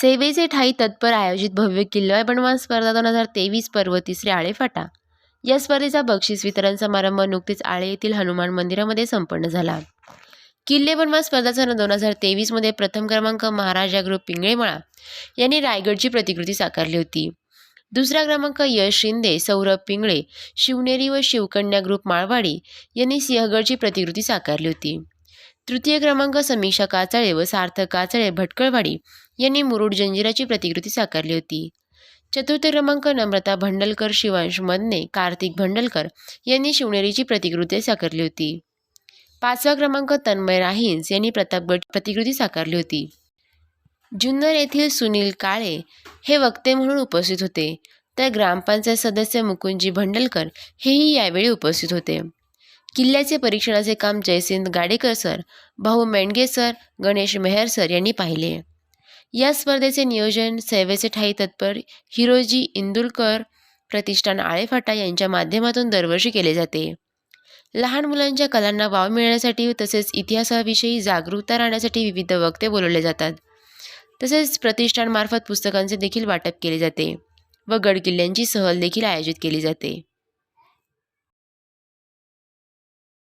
सेवेचे ठाई तत्पर आयोजित भव्य किल्ला बनवान स्पर्धा दोन हजार तेवीस पर्व तिसरे आळेफाटा या स्पर्धेचा बक्षीस वितरण समारंभ नुकतेच आळे येथील हनुमान मंदिरामध्ये संपन्न झाला. किल्ले बनवा स्पर्धा सन दोन हजार तेवीसमध्ये प्रथम क्रमांक महाराजा ग्रुप पिंगळेमळा यांनी रायगडची प्रतिकृती साकारली होती. दुसरा क्रमांक यश शिंदे सौरभ पिंगळे शिवनेरी व शिवकन्या ग्रुप माळवाडी यांनी सिंहगडची प्रतिकृती साकारली होती. तृतीय क्रमांक समीक्षा काचळे व सार्थक काचळे भटकळवाडी यांनी मुरुड जंजिराची प्रतिकृती साकारली होती. चतुर्थ क्रमांक नम्रता भंडलकर शिवांश मदने कार्तिक भंडलकर यांनी शिवनेरीची प्रतिकृती साकारली होती. पाचवा क्रमांक तन्मय राहिन्स यांनी प्रतापगड प्रतिकृती साकारली होती. जुन्नर येथील सुनील काळे हे वक्ते म्हणून उपस्थित होते. तर ग्रामपंचायत सदस्य मुकुंजी भंडलकर हेही यावेळी उपस्थित होते. किल्ल्याचे परीक्षणाचे काम जयसिंद गाडेकर सर भाऊ मेंडगे सर गणेश मेहर सर यांनी पाहिले. या स्पर्धेचे नियोजन सेवेचे ठाई तत्पर हिरोजी इंदुलकर प्रतिष्ठान आळेफाटा यांच्या माध्यमातून दरवर्षी केले जाते. लहान मुलांच्या कलांना वाव मिळण्यासाठी तसेच इतिहासाविषयी जागरूकता राहण्यासाठी विविध वक्ते बोलवले जातात. तसेच प्रतिष्ठानमार्फत पुस्तकांचे देखील वाटप केले जाते व गडकिल्ल्यांची सहल देखील आयोजित केली जाते.